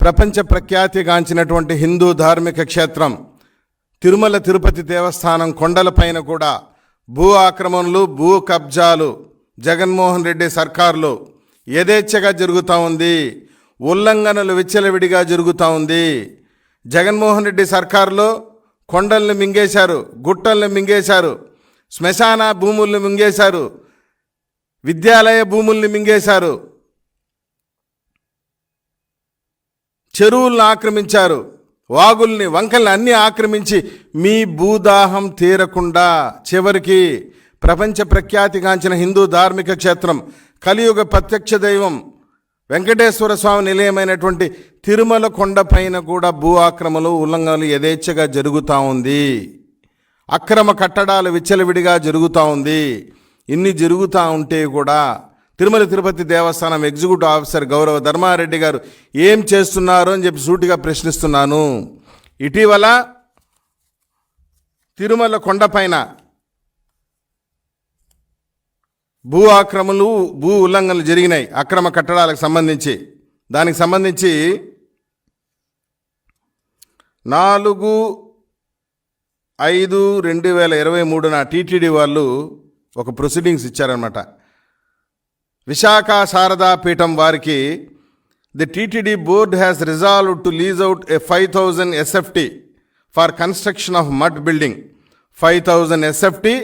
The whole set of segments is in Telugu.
ప్రపంచ ప్రఖ్యాతిగాంచినటువంటి హిందూ ధార్మిక క్షేత్రం తిరుమల తిరుపతి దేవస్థానం కొండలపైన కూడా భూ ఆక్రమణలు భూ కబ్జాలు జగన్మోహన్ రెడ్డి సర్కారులు యథేచ్ఛగా జరుగుతూ ఉంది. ఉల్లంఘనలు విచ్చలవిడిగా జరుగుతూ ఉంది. జగన్మోహన్ రెడ్డి సర్కారులో కొండల్ని మింగేశారు గుట్టల్ని మింగేశారు శ్మశాన భూముల్ని మింగేశారు విద్యాలయ భూముల్ని మింగేశారు. చెరువులను ఆక్రమించారు. వాగుల్ని వంకల్ని అన్నీ ఆక్రమించి మీ భూదాహం తీరకుండా చివరికి ప్రపంచ ప్రఖ్యాతిగాంచిన హిందూ ధార్మిక క్షేత్రం కలియుగ ప్రత్యక్ష దైవం వెంకటేశ్వర స్వామి నిలయమైనటువంటి తిరుమల కొండపైన కూడా భూ ఆక్రమలు ఉల్లంఘనలు యథేచ్ఛగా జరుగుతూ ఉంది. అక్రమ కట్టడాలు విచ్చలవిడిగా జరుగుతూ ఉంది. ఇన్ని జరుగుతూ ఉంటే కూడా తిరుమల తిరుపతి దేవస్థానం ఎగ్జిక్యూటివ్ ఆఫీసర్ గౌరవ ధర్మారెడ్డి గారు ఏం చేస్తున్నారు అని చెప్పి సూటిగా ప్రశ్నిస్తున్నాను. ఇటీవల తిరుమల కొండపైన భూ ఆక్రమణలు భూ ఉల్లంఘనలు జరిగినాయి. అక్రమ కట్టడాలకు సంబంధించి. దానికి సంబంధించి నాలుగు ఐదు రెండు వేల ఇరవై మూడున టీటీడీ వాళ్ళు ఒక ప్రొసీడింగ్స్ ఇచ్చారనమాట విశాఖ శారదా పీఠం వారికి the TTD board has resolved to lease out a five thousand SFT for construction of mud building five thousand SFT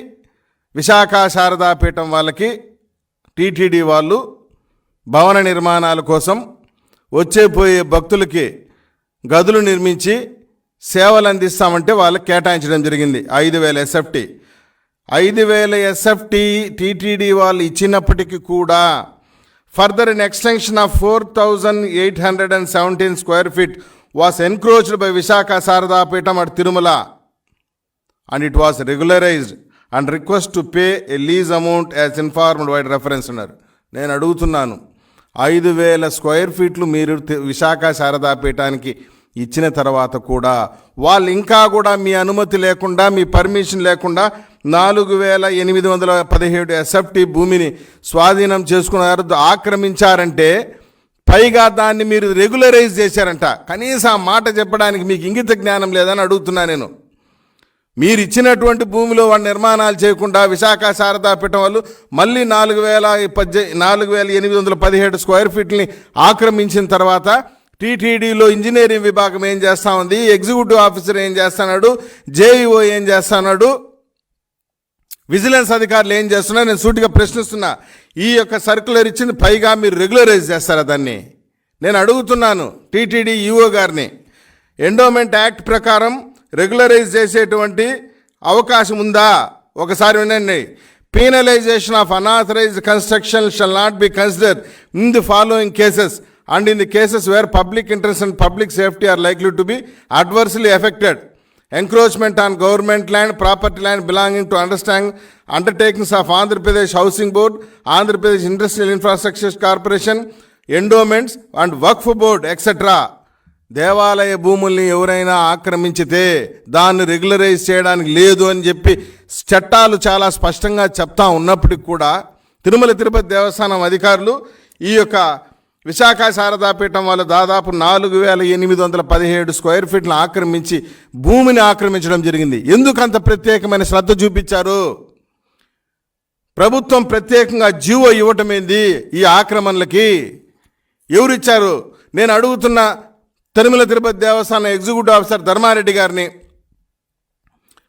Visakha Sarada Peetham వాళ్ళకి టీటీడీ వాళ్ళు భవన నిర్మాణాల కోసం వచ్చే పోయే భక్తులకి గదులు నిర్మించి సేవలు అందిస్తామంటే వాళ్ళకి కేటాయించడం జరిగింది. ఐదు వేల ఎస్ఎఫ్టీ ఐదు వేల ఎస్ఎఫ్టీ టీటీడీ వాళ్ళు ఇచ్చినప్పటికీ కూడా further in extension of four thousand eight hundred and seventeen square feet was encroached by Visakha Saradapeetham at Tirumala. And it was regularised and request to pay a lease amount as informed vide reference ఉన్నారు నేను అడుగుతున్నాను ఐదు వేల స్క్వేర్ ఫీట్లు మీరు విశాఖ శారదాపీఠానికి ఇచ్చిన తర్వాత కూడా వాళ్ళు ఇంకా కూడా మీ అనుమతి లేకుండా మీ పర్మిషన్ లేకుండా నాలుగు వేల ఎనిమిది వందల పదిహేడు ఎస్ఎఫ్టీ భూమిని స్వాధీనం చేసుకున్నారు ఆక్రమించారంటే పైగా దాన్ని మీరు రెగ్యులరైజ్ చేశారంట. కనీసం ఆ మాట చెప్పడానికి మీకు ఇంగిత జ్ఞానం లేదని అడుగుతున్నా నేను. మీరు ఇచ్చినటువంటి భూమిలో వాడు నిర్మాణాలు చేయకుండా విశాఖ శారదాపీఠం వాళ్ళు మళ్ళీ నాలుగు వేల పద్దె నాలుగు వేల ఎనిమిది వందల పదిహేడు స్క్వేర్ ఫీట్ని ఆక్రమించిన తర్వాత టీటీడీలో ఇంజనీరింగ్ విభాగం ఏం చేస్తా ఉంది ఎగ్జిక్యూటివ్ ఆఫీసర్ ఏం చేస్తున్నాడు జేఈఓ ఏం చేస్తున్నాడు విజిలెన్స్ అధికారులు ఏం చేస్తున్నా నేను సూటిగా ప్రశ్నిస్తున్నా ఈ యొక్క సర్కులర్ ఇచ్చింది పైగా మీరు రెగ్యులరైజ్ చేస్తారా దాన్ని? నేను అడుగుతున్నాను టీటీడీ ఈఓ గారిని. ఎండోమెంట్ యాక్ట్ ప్రకారం రెగ్యులరైజ్ చేసేటువంటి అవకాశం ఉందా? ఒకసారి వినండి. Penalisation of unauthorised construction shall not be consider in the following cases and in the cases where public interest and public safety are likely to be adversely affected encroachment on government land property land belonging to understand undertakings of Andhra Pradesh housing board Andhra Pradesh industrial infrastructure corporation endowments and waqf board etcetera దేవాలయ భూముల్ని ఎవరైనా ఆక్రమించితే దాన్ని రెగ్యులరైజ్ చేయడానికి లేదు అని చెప్పి చట్టాలు చాలా స్పష్టంగా చెప్తా ఉన్నప్పటికి కూడా తిరుమల తిరుపతి దేవస్థానం అధికారులు ఈ యొక్క విశాఖ శారదాపీఠం వాళ్ళు దాదాపు నాలుగు వేల ఎనిమిది వందల పదిహేడు స్క్వేర్ ఫీట్లను ఆక్రమించి భూమిని ఆక్రమించడం జరిగింది. ఎందుకు అంత ప్రత్యేకమైన శ్రద్ధ చూపించారు? ప్రభుత్వం ప్రత్యేకంగా జీవో ఇవ్వటమేంది ఈ ఆక్రమణలకి? ఎవరిచ్చారు? నేను అడుగుతున్న తిరుమల తిరుపతి దేవస్థానం ఎగ్జిక్యూటివ్ ఆఫీసర్ ధర్మారెడ్డి గారిని.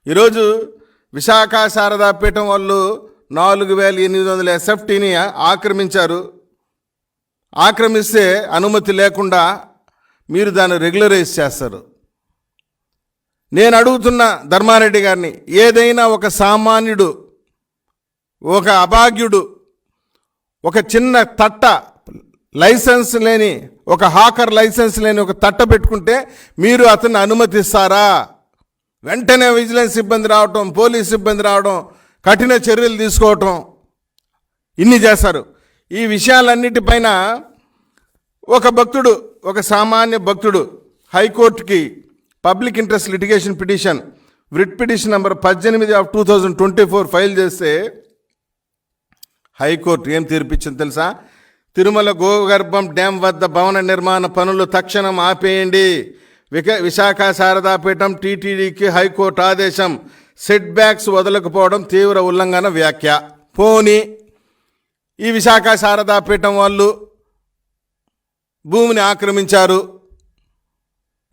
ఈరోజు విశాఖ శారదాపీఠం వాళ్ళు నాలుగు వేల ఎనిమిది వందల ఎస్ఎఫ్టీని ఆక్రమించారు. ఆక్రమిస్తే అనుమతి లేకుండా మీరు దాన్ని రెగ్యులరైజ్ చేస్తారు. నేను అడుగుతున్న ధర్మారెడ్డి గారిని ఏదైనా ఒక సామాన్యుడు ఒక అభాగ్యుడు ఒక చిన్న తట్ట లైసెన్స్ లేని ఒక హాకర్ లైసెన్స్ లేని ఒక తట్ట పెట్టుకుంటే మీరు అతన్ని అనుమతిస్తారా? వెంటనే విజిలెన్స్ సిబ్బంది రావటం పోలీస్ సిబ్బంది రావడం కఠిన చర్యలు తీసుకోవటం ఇన్ని చేస్తారు ఈ విషయాలన్నిటిపైన ఒక భక్తుడు ఒక సామాన్య భక్తుడు హైకోర్టుకి public interest litigation petition writ petition number పద్దెనిమిది of two thousand twenty four file చేస్తే హైకోర్టు ఏం తీర్పిచ్చింది తెలుసా? తిరుమల గోగర్భం డ్యాం వద్ద భవన నిర్మాణ పనులు తక్షణం ఆపేయండి. విక విశాఖ శారదాపీఠం టీటీడీకి హైకోర్టు ఆదేశం. సెట్ బ్యాక్స్ వదలకపోవడం తీవ్ర ఉల్లంఘన వ్యాఖ్య. పోనీ ఈ విశాఖ శారదాపీఠం వాళ్ళు భూమిని ఆక్రమించారు.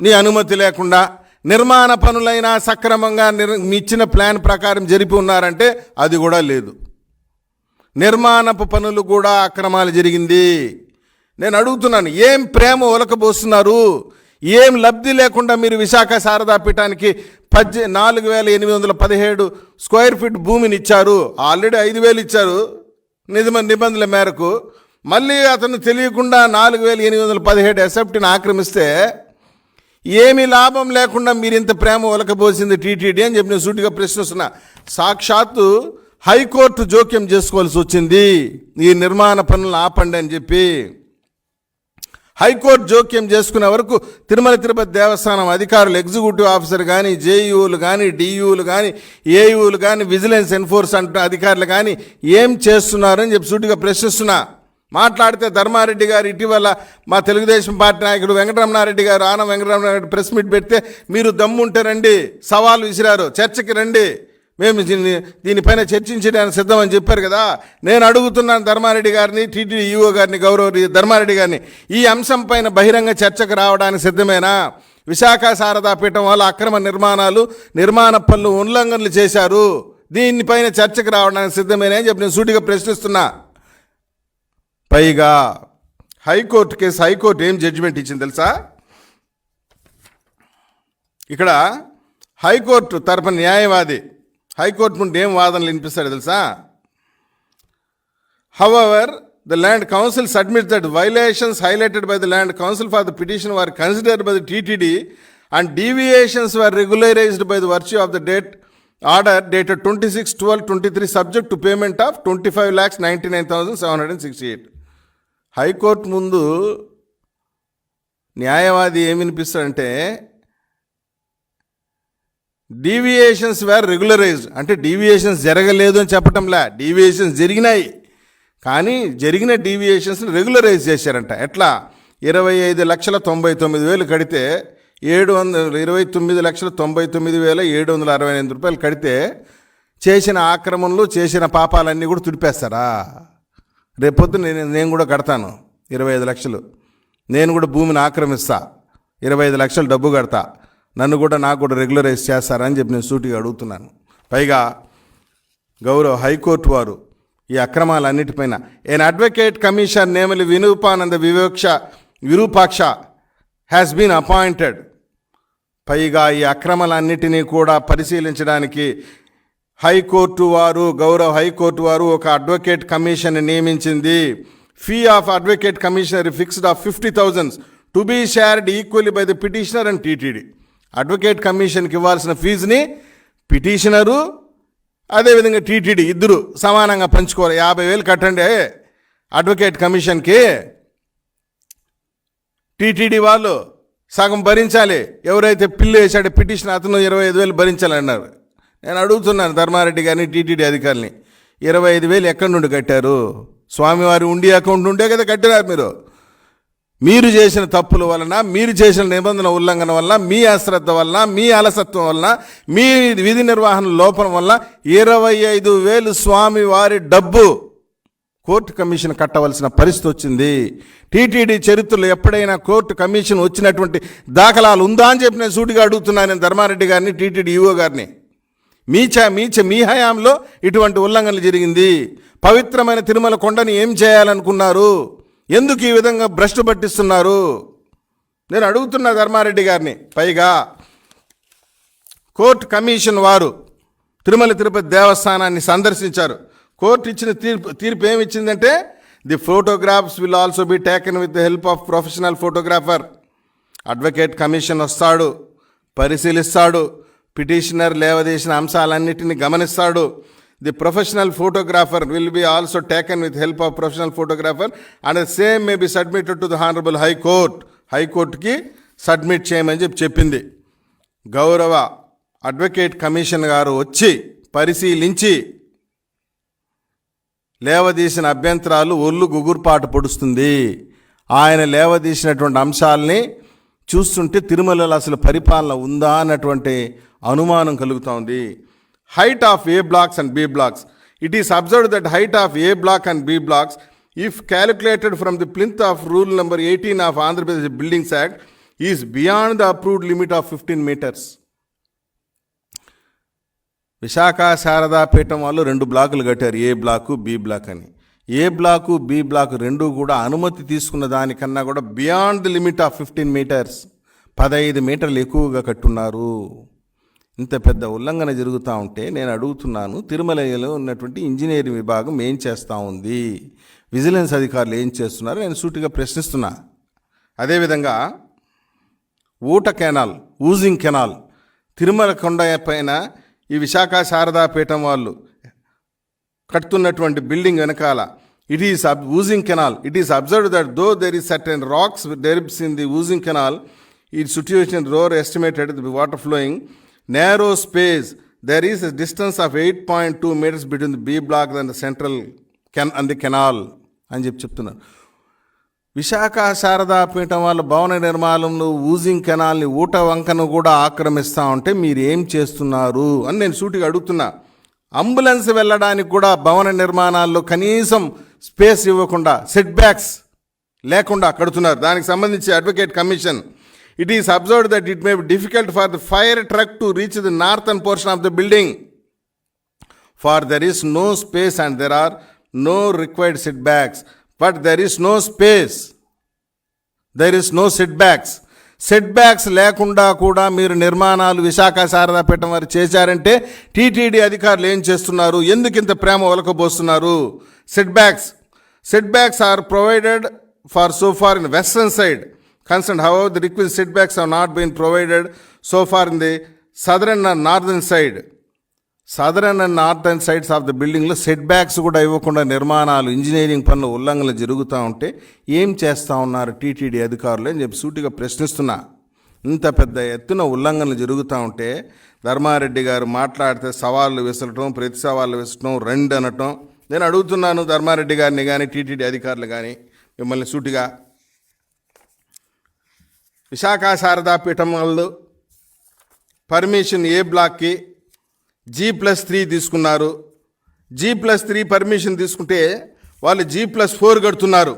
నీ అనుమతి లేకుండా నిర్మాణ పనులైనా సక్రమంగా నిర్ మీ ఇచ్చిన ప్లాన్ ప్రకారం జరిపి ఉన్నారంటే అది కూడా లేదు. నిర్మాణపు పనులు కూడా అక్రమాలు జరిగింది. నేను అడుగుతున్నాను ఏం ప్రేమ ఒలకబోస్తున్నారు? ఏం లబ్ధి లేకుండా మీరు విశాఖ శారదాపీఠానికి పద్దె నాలుగు వేల ఎనిమిది వందల పదిహేడు స్క్వేర్ ఫీట్ భూమిని ఇచ్చారు ఆల్రెడీ ఐదు వేలు ఇచ్చారు. నిజమ నిబంధనల మేరకు మళ్ళీ అతను తెలియకుండా నాలుగు వేల ఎనిమిది వందల పదిహేడు ఎసెప్ట్ని ఆక్రమిస్తే ఏమి లాభం లేకుండా మీరు ఇంత ప్రేమ ఒలకబోసింది టీటీడీ అని చెప్పి నేను సూటిగా ప్రశ్నిస్తున్నా. సాక్షాత్తు హైకోర్టు జోక్యం చేసుకోవాల్సి వచ్చింది. ఈ నిర్మాణ పనులు ఆపండి అని చెప్పి. హైకోర్టు జోక్యం చేసుకునే వరకు తిరుమల తిరుపతి దేవస్థానం అధికారులు ఎగ్జిక్యూటివ్ ఆఫీసర్ కానీ జేయూలు కానీ డియూలు కానీ ఏయూలు కానీ విజిలెన్స్ ఎన్ఫోర్స్మెంట్ అధికారులు కానీ ఏం చేస్తున్నారని చెప్పి సూటిగా ప్రశ్నిస్తున్నా. మాట్లాడితే ధర్మారెడ్డి గారు ఇటీవల మా తెలుగుదేశం పార్టీ నాయకుడు వెంకటరమణారెడ్డి గారు ఆనం వెంకటరమణారెడ్డి ప్రెస్ మీట్ పెడితే మీరు దమ్ముంటే రండి సవాల్ విసిరారు చర్చకి రండి. మేము దీన్ని దీనిపైన చర్చించడానికి సిద్ధమని చెప్పారు కదా. నేను అడుగుతున్నాను ధర్మారెడ్డి గారిని టీటీడీ ఈఓ గారిని గౌరవ ధర్మారెడ్డి గారిని. ఈ అంశం పైన బహిరంగ చర్చకు రావడానికి సిద్ధమేనా? విశాఖ శారదా పీఠం వల్ల అక్రమ నిర్మాణాలు నిర్మాణ పనులు ఉల్లంఘనలు చేశారు. దీనిపైన చర్చకు రావడానికి సిద్ధమేనా అని చెప్పి నేను సూటిగా ప్రశ్నిస్తున్నా. పైగా high court case high court ఏం జడ్జిమెంట్ ఇచ్చింది తెలుసా? ఇక్కడ హైకోర్టు తరపున న్యాయవాది హైకోర్టు నుండి ఏం వాదనలు వినిపిస్తాడు తెలుసా? However the land council submit that violations highlighted by the land council for the petition were considered by the TTD and deviations were regularised by the virtue of the date order dated twenty six twelve twenty three subject to payment of twenty five lakhs ninety nine thousand seven hundred sixty eight high court ముందు న్యాయవాది ఏమి వినిపిస్తాడంటే డీవియేషన్స్ వేర్ రెగ్యులరైజ్ అంటే డీవియేషన్స్ జరగలేదు అని చెప్పటంలా. డీవియేషన్స్ జరిగినాయి. కానీ జరిగిన డీవియేషన్స్ని రెగ్యులరైజ్ చేశారంట. ఎట్లా? ఇరవై ఐదు లక్షల తొంభై తొమ్మిది వేలు కడితే ఏడు వందల ఇరవై తొమ్మిది లక్షల తొంభై తొమ్మిది వేల ఏడు వందల అరవై ఎనిమిది రూపాయలు కడితే చేసిన ఆక్రమణలు చేసిన పాపాలన్నీ కూడా తుడిపేస్తారా? రేపొద్దు నేను నేను కూడా కడతాను ఇరవై ఐదు లక్షలు. నేను కూడా భూమిని ఆక్రమిస్తా. ఇరవై ఐదు లక్షలు డబ్బు కడతా. నన్ను కూడా నాకు కూడా రెగ్యులరైజ్ చేస్తారని చెప్పి నేను సూటిగా అడుగుతున్నాను. పైగా గౌరవ హైకోర్టు వారు ఈ అక్రమాలన్నిటిపైన ఎన్ అడ్వకేట్ కమిషన్ నేమలి వినూపానంద వివక్ష విరూపాక్ష హ్యాస్ బీన్ అపాయింటెడ్ పైగా ఈ అక్రమాలన్నిటినీ కూడా పరిశీలించడానికి హైకోర్టు వారు గౌరవ హైకోర్టు వారు ఒక అడ్వకేట్ కమిషన్ నియమించింది. Fee of advocate commissioner fixed of fifty thousands to be shared equally by the petitioner and TTD advocate కమిషన్కి ఇవ్వాల్సిన ఫీజుని పిటిషనరు అదేవిధంగా టీటీడీ ఇద్దరు సమానంగా పంచుకోవాలి. యాభై వేలు కట్టండి. అడ్వకేట్ కమిషన్కి టీటీడీ వాళ్ళు సగం భరించాలి. ఎవరైతే పిల్లు వేశాడో పిటిషన్ అతను ఇరవై ఐదు వేలు భరించాలన్నారు. నేను అడుగుతున్నాను ధర్మారెడ్డి గారిని టీటీడీ అధికారిని. ఇరవై ఐదు వేలు ఎక్కడి నుండి కట్టారు? స్వామివారి ఉండి అకౌంట్ ఉండే కదా కట్టినారు మీరు. మీరు చేసిన తప్పుల వలన మీరు చేసిన నిబంధన ఉల్లంఘన వల్ల మీ అశ్రద్ధ వలన మీ అలసత్వం వలన మీ విధి నిర్వహణ లోపం వల్ల ఇరవై ఐదు వేలు స్వామి వారి డబ్బు కోర్టు కమిషన్ కట్టవలసిన పరిస్థితి వచ్చింది. టీటీడీ చరిత్రలో ఎప్పుడైనా కోర్టు కమిషన్ వచ్చినటువంటి దాఖలాలు ఉందా అని చెప్పి నేను సూటిగా అడుగుతున్నాను నేను ధర్మారెడ్డి గారిని టీటీడీ ఈవో గారిని. మీచ మీచ మీ మీ హయాంలో ఇటువంటి ఉల్లంఘనలు జరిగింది. పవిత్రమైన తిరుమల కొండని ఏం చేయాలనుకున్నారు? ఎందుకు ఈ విధంగా భ్రష్టు పట్టిస్తున్నారు? నేను అడుగుతున్నా ధర్మారెడ్డి గారిని పైగా కోర్టు కమిషన్ వారు తిరుమల తిరుపతి దేవస్థానాన్ని సందర్శించారు. కోర్టు ఇచ్చిన తీర్పు తీర్పు ఏమిచ్చిందంటే the photographs will also be taken with the help of professional photographer. Advocate commission వస్తాడు పరిశీలిస్తాడు పిటిషనర్ లేవదీసిన అంశాలన్నిటిని గమనిస్తాడు. The professional photographer will be also taken with help of professional photographer and same may be submitted to the honourable high court హైకోర్టుకి సబ్మిట్ చేయమని చెప్పి చెప్పింది. గౌరవ అడ్వకేట్ కమిషన్ గారు వచ్చి పరిశీలించి లేవదీసిన అభ్యంతరాలు ఒళ్ళు గుగుర్పాటు పొడుస్తుంది. ఆయన లేవదీసినటువంటి అంశాలని చూస్తుంటే తిరుమలలో అసలు పరిపాలన ఉందా అన్నటువంటి అనుమానం కలుగుతోంది. Height of A blocks and B blocks it is observe that height of A black and B blocks if calculated from the plinth of rule number eighteen of Andhra Pradesh buildings act is beyond the approved limit of fifteen metres Visakha Sharadapeetham వాళ్ళు రెండు బ్లాకులు కట్టారు ఏ బ్లాకు బి బ్లాక్ అని. ఏ బ్లాకు బి బ్లాక్ రెండు కూడా అనుమతి తీసుకున్న దానికన్నా కూడా beyond the limit of fifteen metres పదహైదు మీటర్లు ఎక్కువగా కట్టున్నారు. ఇంత పెద్ద ఉల్లంఘన జరుగుతూ ఉంటే నేను అడుగుతున్నాను తిరుమలలో ఉన్నటువంటి ఇంజనీరింగ్ విభాగం ఏం చేస్తూ ఉంది? విజిలెన్స్ అధికారులు ఏం చేస్తున్నారు? నేను సూటిగా ప్రశ్నిస్తున్నా. అదేవిధంగా ఊట కెనాల్ ఊజింగ్ కెనాల్ తిరుమల కొండ పైన ఈ విశాఖ శారదా పీఠం వాళ్ళు కడుతున్నటువంటి బిల్డింగ్ వెనకాల it is a oozing canal. It is observe that though there is certain rocks debris in the oozing canal ఈ situation or estimated the water flowing narrow space there is distance of eight point two metres between the B block and central can and the canal అని చెప్పి చెప్తున్నారు. విశాఖ శారదా పీఠం వాళ్ళ భవన నిర్మాణంలో ఊజింగ్ కెనాల్ని ఊట వంకను కూడా ఆక్రమిస్తూ ఉంటే మీరు ఏం చేస్తున్నారు అని నేను సూటిగా అడుగుతున్నా. అంబులెన్స్ వెళ్ళడానికి కూడా భవన నిర్మాణాల్లో కనీసం స్పేస్ ఇవ్వకుండా సెట్ బ్యాక్స్ లేకుండా కడుతున్నారు. దానికి సంబంధించి advocate commission it is observe that it may be difficult for the fire truck to reach the northern portion of the building for there is no space and there are no required setbacks but there is no space there is no setbacks setbacks లేకుండా కూడా మీరు నిర్మాణాలు విశాఖ శారదాపీఠం వారు చేశారంటే టీటీడీ అధికారులు ఏం చేస్తున్నారు? ఎందుకు ఇంత ప్రేమ ఒలకబోస్తున్నారు? Setbacks setbacks are provided far so far in western side concern how the request setbacks are not been provided so far in the southern and northern side southern and northern sides of the బిల్డింగ్లో సెట్ బ్యాక్స్ కూడా ఇవ్వకుండా నిర్మాణాలు ఇంజనీరింగ్ పనులు ఉల్లంఘనలు జరుగుతూ ఉంటే ఏం చేస్తూ ఉన్నారు టీటీడీ అధికారులు అని చెప్పి సూటిగా ప్రశ్నిస్తున్నా. ఇంత పెద్ద ఎత్తున ఉల్లంఘనలు జరుగుతూ ఉంటే ధర్మారెడ్డి గారు మాట్లాడితే సవాళ్ళు విసరటం ప్రతి సవాళ్ళు విసరటం రెండు అనటం. నేను అడుగుతున్నాను ధర్మారెడ్డి గారిని కానీ టీటీడీ అధికారులు కానీ మిమ్మల్ని సూటిగా విశాఖ శారదా పీఠం వాళ్ళు పర్మిషన్ ఏ బ్లాక్కి జీ ప్లస్ త్రీ తీసుకున్నారు. జీ ప్లస్ త్రీ పర్మిషన్ తీసుకుంటే వాళ్ళు జీ ప్లస్ ఫోర్ కడుతున్నారు.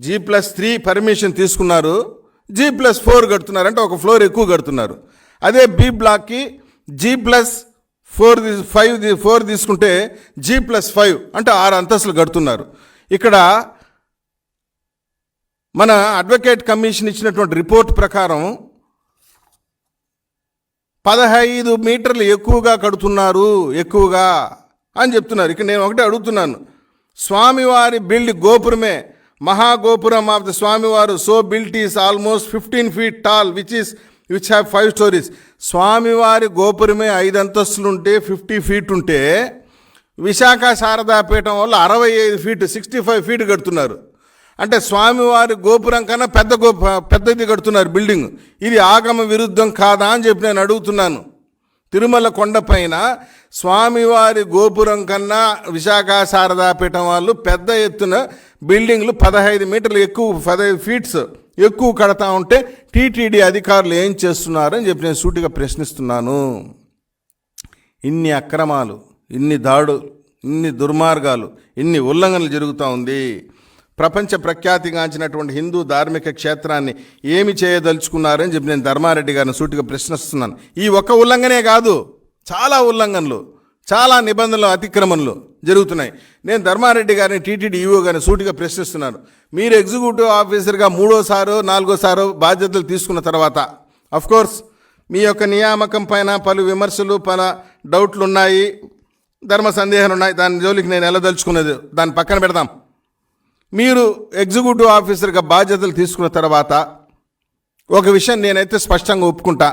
జీ ప్లస్ త్రీ పర్మిషన్ తీసుకున్నారు. జీ ప్లస్ ఫోర్ కడుతున్నారు అంటే ఒక ఫ్లోర్ ఎక్కువ కడుతున్నారు. అదే B బ్లాక్కి G plus four five four తీసుకుంటే జీ ప్లస్ ఫైవ్ అంటే ఆరు అంతస్తులు కడుతున్నారు. ఇక్కడ మన అడ్వకేట్ కమిషన్ ఇచ్చినటువంటి రిపోర్ట్ ప్రకారం పదహైదు మీటర్లు ఎక్కువగా కడుతున్నారు ఎక్కువగా అని చెప్తున్నారు. ఇక్కడ నేను ఒకటే అడుగుతున్నాను. స్వామివారి బిల్డ్ గోపురమే మహాగోపురం ఆఫ్ ద స్వామివారు so built is almost fifteen feet tall which is which have five stories స్వామివారి గోపురమే ఐదు అంతస్తులు ఉంటే ఫిఫ్టీ ఫీట్ ఉంటే విశాఖ శారదాపీఠం వల్ల అరవై ఐదు ఫీట్ సిక్స్టీ ఫైవ్ ఫీట్ కడుతున్నారు. అంటే స్వామివారి గోపురం కన్నా పెద్ద గోపు పెద్దది కడుతున్నారు బిల్డింగ్. ఇది ఆగమ విరుద్ధం కాదా అని చెప్పి నేను అడుగుతున్నాను. తిరుమల కొండపైన స్వామివారి గోపురం కన్నా విశాఖ శారదాపీఠం వాళ్ళు పెద్ద ఎత్తున బిల్డింగ్లు పదహైదు మీటర్లు ఎక్కువ పదహైదు ఫీట్స్ ఎక్కువ కడతా ఉంటే టీటీడీ అధికారులు ఏం చేస్తున్నారని చెప్పి నేను సూటిగా ప్రశ్నిస్తున్నాను. ఇన్ని అక్రమాలు ఇన్ని దాడులు ఇన్ని దుర్మార్గాలు ఇన్ని ఉల్లంఘనలు జరుగుతూ ఉంది. ప్రపంచ ప్రఖ్యాతిగాంచినటువంటి హిందూ ధార్మిక క్షేత్రాన్ని ఏమి చేయదలుచుకున్నారని చెప్పి నేను ధర్మారెడ్డి గారిని సూటిగా ప్రశ్నిస్తున్నాను. ఈ ఒక్క ఉల్లంఘనే కాదు చాలా ఉల్లంఘనలు చాలా నిబంధనలు అతిక్రమణలు జరుగుతున్నాయి. నేను ధర్మారెడ్డి గారిని టీటీడీ ఈవో గారిని సూటిగా ప్రశ్నిస్తున్నాను. మీరు ఎగ్జిక్యూటివ్ ఆఫీసర్గా మూడోసారో నాలుగోసారో బాధ్యతలు తీసుకున్న తర్వాత అఫ్కోర్స్ మీ యొక్క నియామకం పైన పలు విమర్శలు పల డౌట్లు ఉన్నాయి ధర్మ సందేహాలు ఉన్నాయి దాని జోలికి నేను వెళ్ళదలుచుకున్నది దాన్ని పక్కన పెడదాం. మీరు ఎగ్జిక్యూటివ్ ఆఫీసర్గా బాధ్యతలు తీసుకున్న తర్వాత ఒక విషయం నేనైతే స్పష్టంగా ఒప్పుకుంటా.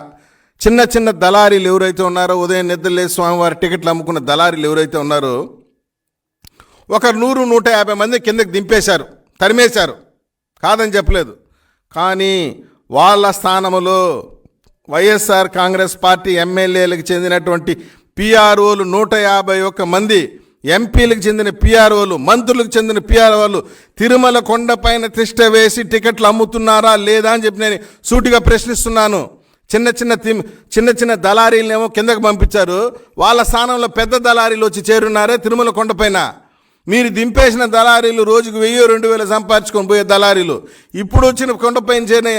చిన్న చిన్న దళారీలు ఎవరైతే ఉన్నారో ఉదయం నిద్రలే స్వామివారి టికెట్లు అమ్ముకున్న దళారీలు ఎవరైతే ఉన్నారో ఒక నూరు నూట యాభై మంది కిందకి దింపేశారు తరిమేశారు. కాదని చెప్పలేదు. కానీ వాళ్ళ స్థానంలో వైఎస్ఆర్ కాంగ్రెస్ పార్టీ ఎమ్మెల్యేలకు చెందినటువంటి పిఆర్ఓలు నూట యాభై ఒక్క మంది ఎంపీలకు చెందిన పిఆర్ఓలు మంత్రులకు చెందిన పిఆర్ఓలు తిరుమల కొండపైన తిష్ట వేసి టికెట్లు అమ్ముతున్నారా లేదా అని చెప్పి నేను సూటిగా ప్రశ్నిస్తున్నాను. చిన్న చిన్న తిమ్ చిన్న చిన్న దళారీలనేమో కిందకు పంపించారు. వాళ్ళ స్థానంలో పెద్ద దళారీలు వచ్చి చేరున్నారే తిరుమల కొండపైన మీరు దింపేసిన దళారీలు రోజుకు వెయ్యి రెండు వేలు సంపాదించుకొని పోయే దళారీలు. ఇప్పుడు వచ్చిన కొండపైన చేరిన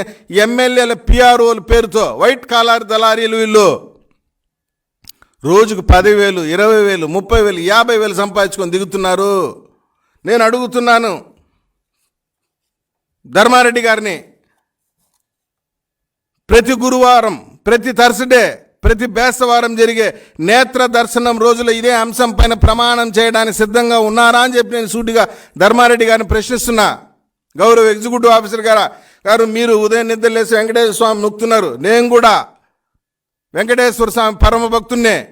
ఎమ్మెల్యేల పిఆర్ఓల పేరుతో వైట్ కాలర్ దళారీలు వీళ్ళు. రోజుకు పదివేలు ఇరవై వేలు ముప్పై వేలు యాభై వేలు సంపాదించుకొని దిగుతున్నారు. నేను అడుగుతున్నాను ధర్మారెడ్డి గారిని. ప్రతి గురువారం ప్రతి థర్స్డే ప్రతి బేస్తవారం జరిగే నేత్ర దర్శనం రోజుల ఇదే అంశం పైన ప్రమాణం చేయడానికి సిద్ధంగా ఉన్నారా అని చెప్పి నేను సూటిగా ధర్మారెడ్డి గారిని ప్రశ్నిస్తున్నా. గౌరవ ఎగ్జిక్యూటివ్ ఆఫీసర్ గారు గారు మీరు ఉదయం నిద్రలేసి వెంకటేశ్వర స్వామి నొక్కుతున్నారు. నేను కూడా వెంకటేశ్వర స్వామి పరమ భక్తున్నే.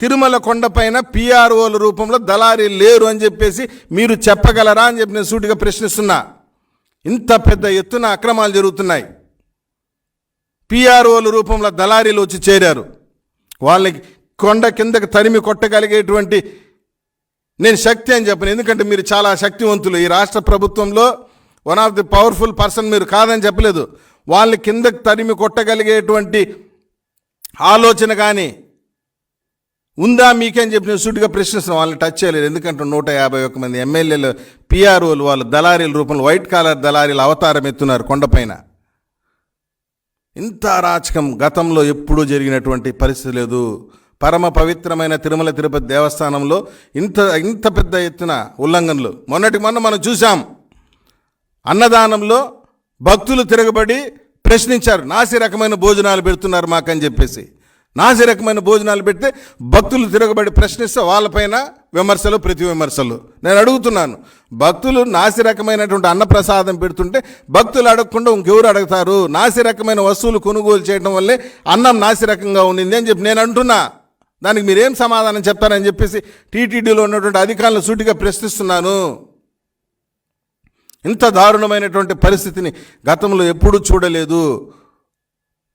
తిరుమల కొండపైన పిఆర్ఓల రూపంలో దళారీ లేరు అని చెప్పేసి మీరు చెప్పగలరా అని చెప్పి నేను సూటిగా ప్రశ్నిస్తున్నా. ఇంత పెద్ద ఎత్తున అక్రమాలు జరుగుతున్నాయి. పిఆర్ఓల రూపంలో దళారీలు వచ్చి చేరారు. వాళ్ళకి కొండ కిందకి తరిమి కొట్టగలిగేటువంటి నేను శక్తి అని చెప్పను. ఎందుకంటే మీరు చాలా శక్తివంతులు. ఈ రాష్ట్ర ప్రభుత్వంలో one of the powerful person మీరు కాదని చెప్పలేదు. వాళ్ళని కిందకి తరిమి కొట్టగలిగేటువంటి ఆలోచన కానీ ఉందా మీకని చెప్పి నేను సూటిగా ప్రశ్నిస్తున్నాను వాళ్ళని టచ్ చేయలేదు. ఎందుకంటే నూట యాభై ఒక్క మంది ఎమ్మెల్యేలు పిఆర్ఓలు వాళ్ళు దళారీల రూపంలో వైట్ కాలర్ దళారీలు అవతారం ఎత్తున్నారు కొండపైన. ఇంత అరాచకం గతంలో ఎప్పుడూ జరిగినటువంటి పరిస్థితి లేదు. పరమ పవిత్రమైన తిరుమల తిరుపతి దేవస్థానంలో ఇంత ఇంత పెద్ద ఎత్తున ఉల్లంఘనలు. మొన్నటి మొన్న మనం చూసాం అన్నదానంలో భక్తులు తిరగబడి ప్రశ్నించారు నాసి రకమైన భోజనాలు పెడుతున్నారు మాకని చెప్పేసి. నాసి రకమైన భోజనాలు పెడితే భక్తులు తిరగబడి ప్రశ్నిస్తే వాళ్ళపైన విమర్శలు ప్రతి విమర్శలు. నేను అడుగుతున్నాను భక్తులు నాసి రకమైనటువంటి అన్నప్రసాదం పెడుతుంటే భక్తులు అడగకుండా ఇంకెవరు అడుగుతారు? నాసి రకమైన వస్తువులు కొనుగోలు చేయడం వల్లే అన్నం నాసి రకంగా ఉండింది అని చెప్పి నేను అంటున్నా. దానికి మీరేం సమాధానం చెప్తారని చెప్పేసి టీటీడీలో ఉన్నటువంటి అధికారులను సూటిగా ప్రశ్నిస్తున్నాను. ఇంత దారుణమైనటువంటి పరిస్థితిని గతంలో ఎప్పుడూ చూడలేదు.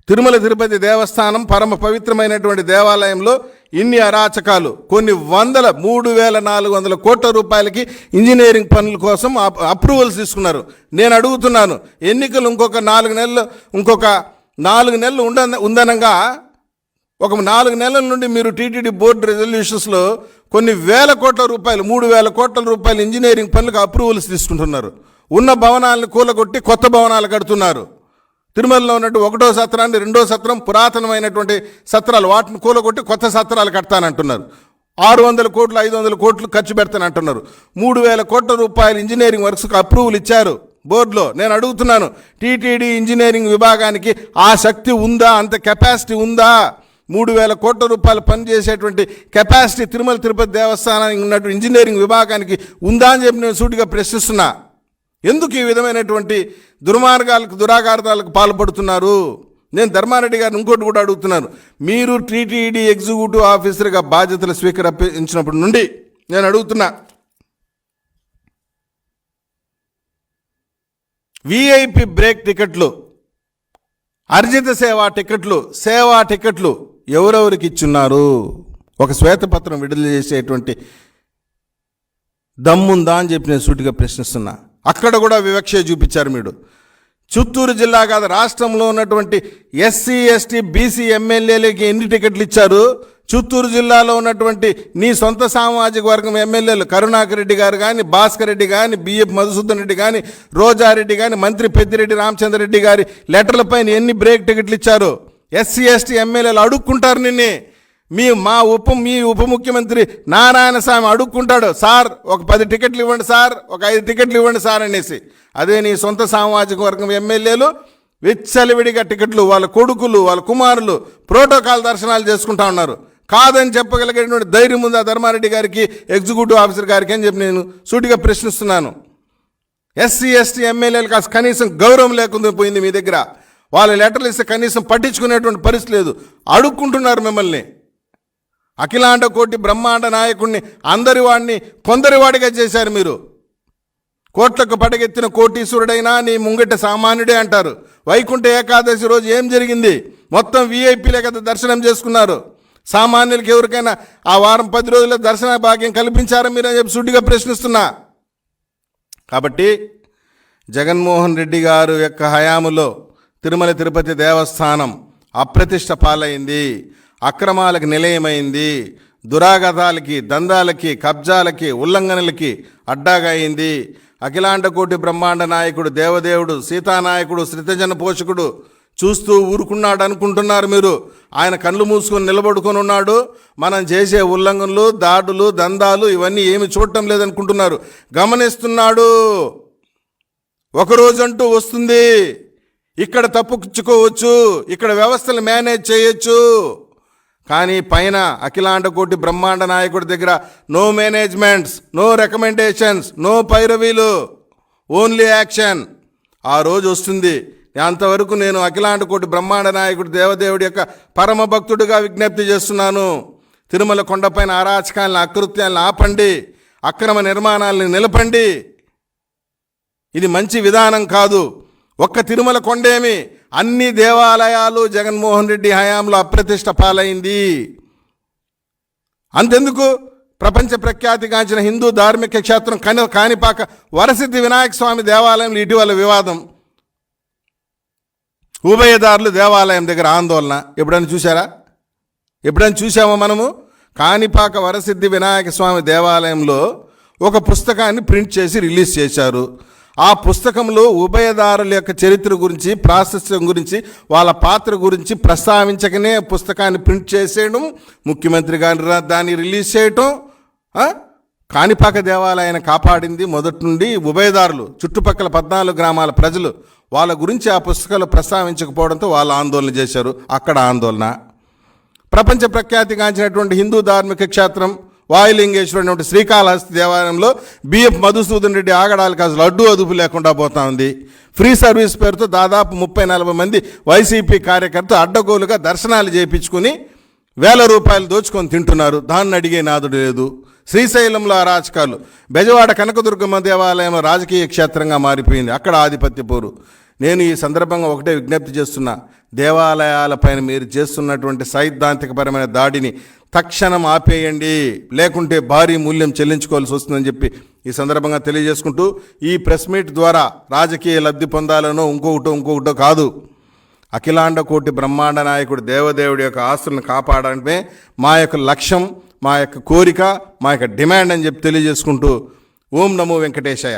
తిరుమల తిరుపతి దేవస్థానం పరమ పవిత్రమైనటువంటి దేవాలయంలో ఇన్ని అరాచకాలు కొన్ని వందల మూడు వేల నాలుగు వందల కోట్ల రూపాయలకి ఇంజనీరింగ్ పనుల కోసం అప్- అప్రూవల్స్ తీసుకున్నారు. నేను అడుగుతున్నాను ఎన్నికలు ఇంకొక నాలుగు నెలలు ఇంకొక నాలుగు నెలలు ఉండ ఉందనంగా ఒక నాలుగు నెలల నుండి మీరు టీటీడీ బోర్డు రెజల్యూషన్స్లో కొన్ని వేల కోట్ల రూపాయలు మూడు వేల కోట్ల రూపాయలు ఇంజనీరింగ్ పనులకు అప్రూవల్స్ తీసుకుంటున్నారు. ఉన్న భవనాలను కూలగొట్టి కొత్త భవనాలు కడుతున్నారు. తిరుమలలో ఉన్నట్టు ఒకటో సత్రాన్ని రెండో సత్రం పురాతనమైనటువంటి సత్రాలు వాటిని కూలగొట్టి కొత్త సత్రాలు కడతానంటున్నారు. ఆరు వందల కోట్లు ఐదు వందల కోట్లు ఖర్చు పెడతానంటున్నారు. మూడు వేల కోట్ల రూపాయలు ఇంజనీరింగ్ వర్క్స్కి అప్రూవల్ ఇచ్చారు బోర్డులో. నేను అడుగుతున్నాను టీటీడీ ఇంజనీరింగ్ విభాగానికి ఆ శక్తి ఉందా? అంత కెపాసిటీ ఉందా? మూడు వేల కోట్ల రూపాయలు పనిచేసేటువంటి కెపాసిటీ తిరుమల తిరుపతి దేవస్థానానికి ఉన్నటువంటి ఇంజనీరింగ్ విభాగానికి ఉందా అని చెప్పి నేను సూటిగా ప్రశ్నిస్తున్నా. ఎందుకు ఈ విధమైనటువంటి దుర్మార్గాలకు దురాఘాతాలకు పాల్పడుతున్నారు? నేను ధర్మారెడ్డి గారిని ఇంకోటి కూడా అడుగుతున్నాను. మీరు టీటీడీ ఎగ్జిక్యూటివ్ ఆఫీసర్గా బాధ్యతలు స్వీకరించినప్పటి నుండి నేను అడుగుతున్నా. విఐపి బ్రేక్ టికెట్లు అర్జిత సేవా టికెట్లు సేవా టికెట్లు ఎవరెవరికి ఇచ్చున్నారు? ఒక శ్వేతపత్రం విడుదల చేసేటువంటి దమ్ముందా అని చెప్పి నేను సూటిగా ప్రశ్నిస్తున్నా. అక్కడ కూడా వివక్ష చూపించారు మీరు. చిత్తూరు జిల్లా కాదు రాష్ట్రంలో ఉన్నటువంటి ఎస్సీ ఎస్టీ బీసీ ఎమ్మెల్యేలకి ఎన్ని టికెట్లు ఇచ్చారు? చిత్తూరు జిల్లాలో ఉన్నటువంటి నీ సొంత సామాజిక వర్గం ఎమ్మెల్యేలు కరుణాకర్ రెడ్డి గారు కానీ భాస్కర్ రెడ్డి కానీ బిఎఫ్ మధుసూదన్ రెడ్డి కానీ రోజారెడ్డి కానీ మంత్రి పెద్దిరెడ్డి రామచంద్రరెడ్డి గారి లెటర్లపైన ఎన్ని బ్రేక్ టికెట్లు ఇచ్చారు? ఎస్సీ ఎస్టీ ఎమ్మెల్యేలు అడుక్కుంటారు నిన్నే. మీ మా ఉప మీ ఉప ముఖ్యమంత్రి నారాయణ స్వామి అడుక్కుంటాడు సార్ ఒక పది టికెట్లు ఇవ్వండి సార్ ఒక ఐదు టికెట్లు ఇవ్వండి సార్ అనేసి. అదే నీ సొంత సామాజిక వర్గం ఎమ్మెల్యేలు విచ్చలవిడిగా టికెట్లు వాళ్ళ కొడుకులు వాళ్ళ కుమారులు ప్రోటోకాల్ దర్శనాలు చేసుకుంటా ఉన్నారు. కాదని చెప్పగలిగేటువంటి ధైర్యం ఉందా ధర్మారెడ్డి గారికి ఎగ్జిక్యూటివ్ ఆఫీసర్ గారికి అని చెప్పి నేను సూటిగా ప్రశ్నిస్తున్నాను. ఎస్సీ ఎస్టీ ఎమ్మెల్యేలు కాస్త కనీసం గౌరవం లేకుండా పోయింది మీ దగ్గర. వాళ్ళ లెటర్లు ఇస్తే కనీసం పట్టించుకునేటువంటి పరిస్థితి లేదు. అడుక్కుంటున్నారు మిమ్మల్ని. అఖిలాండ కోటి బ్రహ్మాండ నాయకుడిని అందరి వాడిని కొందరి వాడిగా చేశారు మీరు. కోట్లకు పడగెత్తిన కోటీశ్వరుడైనా నీ ముంగిట సామాన్యుడే అంటారు. వైకుంఠ ఏకాదశి రోజు ఏం జరిగింది? మొత్తం వీఐపీలే కదా దర్శనం చేసుకున్నారు. సామాన్యులకి ఎవరికైనా ఆ వారం పది రోజుల దర్శన భాగ్యం కల్పించారా మీరు అని చెప్పి సుడ్డిగా ప్రశ్నిస్తున్నా. కాబట్టి జగన్మోహన్ రెడ్డి గారు యొక్క హయాములో తిరుమల తిరుపతి దేవస్థానం అప్రతిష్ట పాలైంది. అక్రమాలకు నిలయమైంది దురాగతాలకి దందాలకి కబ్జాలకి ఉల్లంఘనలకి అడ్డాగా అయింది. అఖిలాండకోటి బ్రహ్మాండ నాయకుడు దేవదేవుడు సీతానాయకుడు శ్రితజన పోషకుడు చూస్తూ ఊరుకున్నాడు అనుకుంటున్నారు మీరు. ఆయన కళ్ళు మూసుకొని నిలబడుకొని ఉన్నాడు. మనం చేసే ఉల్లంఘనలు దాడులు దందాలు ఇవన్నీ ఏమి చూడటం లేదనుకుంటున్నారు. గమనిస్తున్నాడు. ఒక రోజంటూ వస్తుంది. ఇక్కడ తప్పుచ్చుకోవచ్చు ఇక్కడ వ్యవస్థలు మేనేజ్ చేయొచ్చు. కానీ పైన అఖిలాండ కోటి బ్రహ్మాండ నాయకుడి దగ్గర no managements no recommendations no పైరవీలు only action ఆ రోజు వస్తుంది. అంతవరకు నేను అఖిలాండ కోటి బ్రహ్మాండ నాయకుడు దేవదేవుడి యొక్క పరమ భక్తుడిగా విజ్ఞప్తి చేస్తున్నాను. తిరుమల కొండపైన అరాచకాలను అకృత్యాలను ఆపండి. అక్రమ నిర్మాణాలను నిలపండి. ఇది మంచి విధానం కాదు. ఒక్క తిరుమల కొండేమి? అన్ని దేవాలయాలు జగన్మోహన్ రెడ్డి హయాంలో అప్రతిష్ట పాలైంది. అంతెందుకు? ప్రపంచ ప్రఖ్యాతిగాంచిన హిందూ ధార్మిక క్షేత్రం కని కాణిపాక వరసిద్ధి వినాయక స్వామి దేవాలయంలో ఇటీవల వివాదం. ఉభయదారులు దేవాలయం దగ్గర ఆందోళన. ఎప్పుడైనా చూసారా ఎప్పుడైనా చూసామా మనము? కాణిపాక వరసిద్ధి వినాయక స్వామి దేవాలయంలో ఒక పుస్తకాన్ని ప్రింట్ చేసి రిలీజ్ చేశారు. ఆ పుస్తకంలో ఉభయదారుల యొక్క చరిత్ర గురించి ప్రాశస్త్యం గురించి వాళ్ళ పాత్ర గురించి ప్రస్తావించకనే పుస్తకాన్ని ప్రింట్ చేసేయడం ముఖ్యమంత్రి గారి దాన్ని రిలీజ్ చేయటం కాణిపాక దేవాలయాన్ని కాపాడింది మొదటి నుండి ఉభయదారులు చుట్టుపక్కల పద్నాలుగు గ్రామాల ప్రజలు. వాళ్ళ గురించి ఆ పుస్తకాలు ప్రస్తావించకపోవడంతో వాళ్ళు ఆందోళన చేశారు. అక్కడ ఆందోళన. ప్రపంచ ప్రఖ్యాతిగాంచినటువంటి హిందూ ధార్మిక క్షేత్రం వాయులింగేశ్వరుడు శ్రీకాళహస్తి దేవాలయంలో బిఎఫ్ మధుసూదన్ రెడ్డి ఆగడాలకు అసలు అడ్డు అదుపు లేకుండా పోతా ఉంది. ఫ్రీ సర్వీస్ పేరుతో దాదాపు ముప్పై నలభై మంది వైసీపీ కార్యకర్తలు అడ్డగోలుగా దర్శనాలు చేయించుకుని వేల రూపాయలు దోచుకొని తింటున్నారు. దాన్ని అడిగే నాదుడు లేదు. శ్రీశైలంలో అరాచకాలు బెజవాడ కనకదుర్గమ్మ దేవాలయం రాజకీయ క్షేత్రంగా మారిపోయింది. అక్కడ ఆధిపత్య పోరు. నేను ఈ సందర్భంగా ఒకటే విజ్ఞప్తి చేస్తున్నా. దేవాలయాలపైన మీరు చేస్తున్నటువంటి సైద్ధాంతికపరమైన దాడిని తక్షణం ఆపేయండి. లేకుంటే భారీ మూల్యం చెల్లించుకోవాల్సి వస్తుందని చెప్పి ఈ సందర్భంగా తెలియజేసుకుంటూ ఈ ప్రెస్ మీట్ ద్వారా రాజకీయ లబ్ధి పొందాలనో ఇంకొకటో ఇంకొకటో కాదు. అఖిలాండ కోటి బ్రహ్మాండ నాయకుడు దేవదేవుడి యొక్క ఆస్తులను కాపాడడమే మా యొక్క లక్ష్యం మా యొక్క కోరిక మా యొక్క డిమాండ్ అని చెప్పి తెలియజేసుకుంటూ ఓం నమో వెంకటేశయ్య.